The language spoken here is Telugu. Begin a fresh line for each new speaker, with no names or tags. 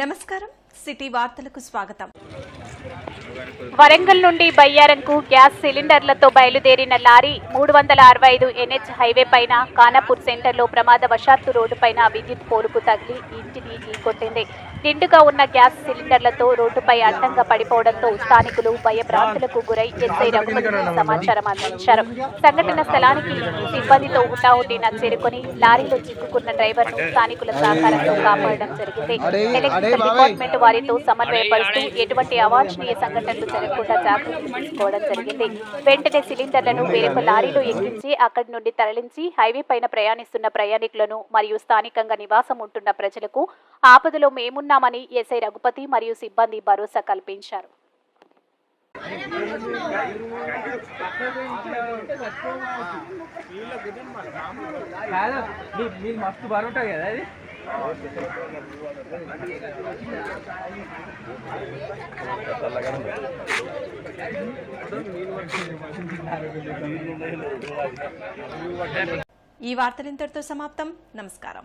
నమస్కారం. సిటీ వార్తలకు స్వాగతం.
వరంగల్ నుండి బయ్యారంకు గ్యాస్ సిలిండర్లతో బయలుదేరిన లారీ మూడు వందల అరవై ఐదు ఎన్హెచ్ హైవే పైన కానాపూర్ సెంటర్లో ప్రమాదవశాత్తు రోడ్డుపైన విద్యుత్ పోరుకు తగిలి ఇంటిని ఢీకొట్టింది. నిండుగా ఉన్న గ్యాస్ సిలిండర్లతో రోడ్డుపై అడ్డంగా పడిపోవడంతో స్థానికులు భయభ్రాంతులకు గురై ఎస్ఐ రఘుపతికి సమాచారం అందించారు. సంఘటన స్థలానికి సిబ్బందితో హుటాహుటిన చేరుకొని లారీలో చిక్కుకున్న డ్రైవర్ను స్థానికుల సహకారంతో కాపాడడం జరిగింది. ఎలక్ట్రికల్ డిపార్ట్మెంట్ వారితో సమన్వయపరుస్తూ ఎటువంటి అవాంఛనీయ సంఘటనలు జరగకుండా జాగ్రత్తలు తీసుకోవడం జరిగింది. వెంటనే సిలిండర్లను వేరొక లారీలో ఎక్కించి అక్కడి నుండి తరలించి హైవే పైన ప్రయాణిస్తున్న ప్రయాణికులను మరియు స్థానికంగా నివాసం ఉంటున్న ప్రజలకు ఆపదలో మేమున్నామని ఎస్ఐ రఘుపతి మరియు సిబ్బంది భరోసా కల్పించారు.
మస్తు కదా అది
ఈ వార్తలు ఇంతటితో సమాప్తం. నమస్కారం.